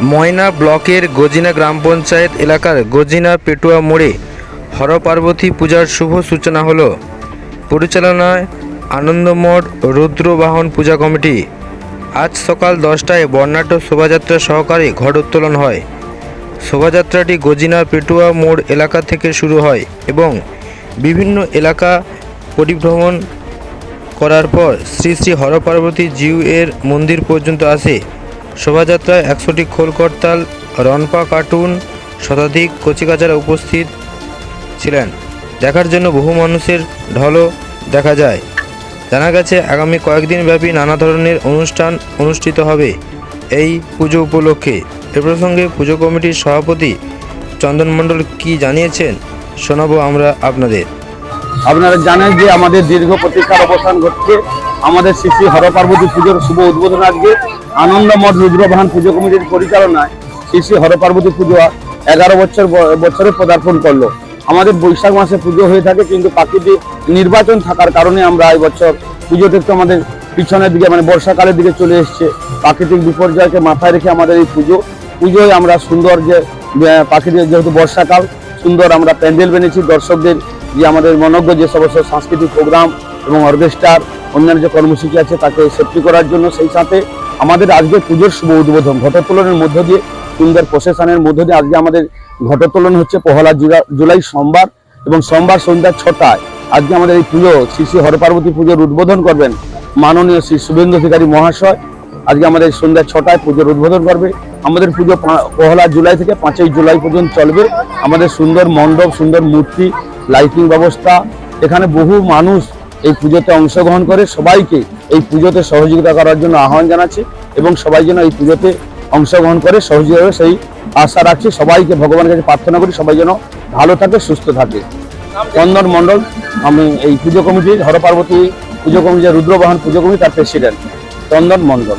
ময়না ব্লকের গজিনা গ্রাম পঞ্চায়েত এলাকার গজিনা পেটুয়া মোড়ে হরপার্বতী পূজার শুভ সূচনা হল। পরিচালনায় আনন্দমঠ রুদ্রবাহন পূজা কমিটি। আজ সকাল দশটায় বর্ণাঢ্য শোভাযাত্রা সহকারে ঘট উত্তোলন হয়। শোভাযাত্রাটি গজিনা পেটুয়া মোড় এলাকা থেকে শুরু হয় এবং বিভিন্ন এলাকা পরিভ্রমণ করার পর শ্রী শ্রী হরপার্বতী জিউ এর মন্দির পর্যন্ত আসে। শোভাযাত্রায় একশোটি খোল করতাল রনপা কার্টুন, শতাধিক কচিকাচারা উপস্থিত ছিলেন। দেখার জন্য বহু মানুষের ঢলও দেখা যায়। জানা গেছে, আগামী কয়েকদিন ব্যাপী নানা ধরনের অনুষ্ঠান অনুষ্ঠিত হবে এই পুজো উপলক্ষে। এ প্রসঙ্গে পুজো কমিটির সভাপতি চন্দন মণ্ডল কী জানিয়েছেন, শোনাবো আমরা আপনাদের। আপনারা জানেন যে আমাদের দীর্ঘ প্রতীক্ষার অবসান ঘটছে। আমাদের শ্রী শ্রী হরপার্বতী পুজোর শুভ উদ্বোধন আজকে। আনন্দমঠ রুদ্রবাহন পুজো কমিটির পরিচালনায় শ্রী শ্রী হরপার্বতী পুজো এগারো বছর বছরে পদার্পণ করল। আমাদের বৈশাখ মাসে পুজো হয়ে থাকে, কিন্তু প্রাকৃতিক নির্বাচন থাকার কারণে আমরা এই বছর পুজোটা একটু আমাদের পিছনের দিকে মানে বর্ষাকালের দিকে চলে এসছে। প্রাকৃতিক বিপর্যয়কে মাথায় রেখে আমাদের এই পুজো। পুজোয় আমরা সুন্দর যে প্রাকৃতিক যেহেতু বর্ষাকাল, সুন্দর আমরা প্যান্ডেল বেনেছি দর্শকদের যে আমাদের মনজ্ঞ যে সমস্ত সাংস্কৃতিক প্রোগ্রাম এবং অর্কেস্ট্রার, অন্যান্য যে কর্মসূচি আছে তাকে সেফটি করার জন্য সেই সাথে আমাদের আজকে পুজোর শুভ উদ্বোধন, ঘটোত্তোলনের মধ্য দিয়ে, সুন্দর প্রসেশনের মধ্য দিয়ে আজকে আমাদের ঘটোত্তোলন হচ্ছে পহলা জুলা- জুলাই সোমবার এবং সোমবার সন্ধ্যা ছটায়। আজকে আমাদের এই পুজো, শ্রী শ্রী হরপার্বতী পুজোর উদ্বোধন করবেন মাননীয় শ্রী শুভেন্দু অধিকারী মহাশয়। আজকে আমাদের সন্ধ্যা ছটায় পুজোর উদ্বোধন করবে। আমাদের পুজো পহেলা জুলাই থেকে পাঁচই জুলাই পর্যন্ত চলবে। আমাদের সুন্দর মণ্ডপ, সুন্দর মূর্তি লাইটিং ব্যবস্থা, এখানে বহু মানুষ এই পুজোতে অংশগ্রহণ করে, সবাইকে এই পুজোতে সহযোগিতা করার জন্য আহ্বান জানাচ্ছি এবং সবাই যেন এই পুজোতে অংশগ্রহণ করে, সহযোগিতা সেই আশা রাখছি, সবাইকে ভগবানের কাছে প্রার্থনা করি, সবাই যেন ভালো থাকে, সুস্থ থাকে। চন্দন মণ্ডল, আমি এই পুজো কমিটির, হরপার্বতী পুজো কমিটি রুদ্রবাহন পুজো কমিটি তার প্রেসিডেন্ট চন্দন মণ্ডল।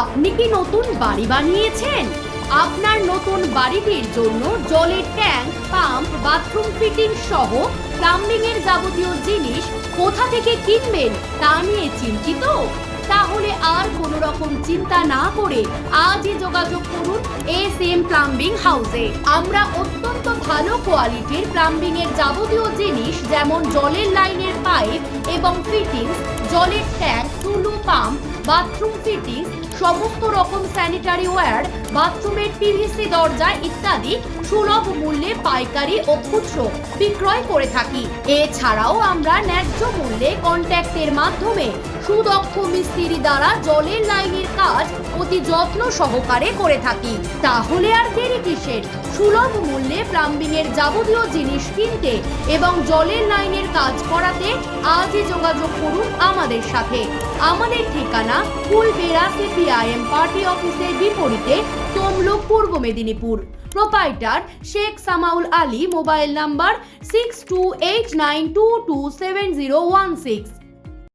আপনি কি নতুন বাড়ি বানিয়েছেন? আপনার নতুন বাড়িটির জন্য জলের ট্যাঙ্ক, পাম্প, বাথরুম ফিটিং সহ প্লাম্বিং এর যাবতীয় জিনিস কোথা থেকে কিনবেন তা নিয়ে চিন্তিত? তাহলে আর কোনো রকম চিন্তা না করে আজই যোগাযোগ করুন এস এম প্লাম্বিং হাউসে। আমরা অত্যন্ত ভালো কোয়ালিটির প্লাম্বিং এর যাবতীয় জিনিস যেমন জলের লাইনের পাইপ এবং ফিটিংস জলের tank, Tullu pump, bathroom fittings সমস্ত রকম স্যানিটারি ওয়্যার বাথরুমের পিভিসি দরজা ইত্যাদি সুলভ মূল্যে পাইকারি ও খুচরো বিক্রয় করে থাকি। এছাড়াও আমরা ন্যায্য মূল্যে কন্ট্যাক্টের মাধ্যমে সুদক্ষ মিস্ত্রি দ্বারা জলের লাইনের কাজ অতি যত্ন সহকারে করে থাকি। তাহলে আর দেরি কিসের? সুলভ মূল্যে প্লাম্বিং এর যাবতীয় জিনিস কিনতে এবং জলের লাইনের কাজ করাতে আজই যোগাযোগ করুন আমাদের সাথে। আমাদের ঠিকানা ফুলবেড়া সিপিআইএম পার্টি অফিসের বিপরীতে Tamluk Purba Medinipur. Proprietor Sheikh Samaul Ali mobile number six two eight nine two two seven zero one six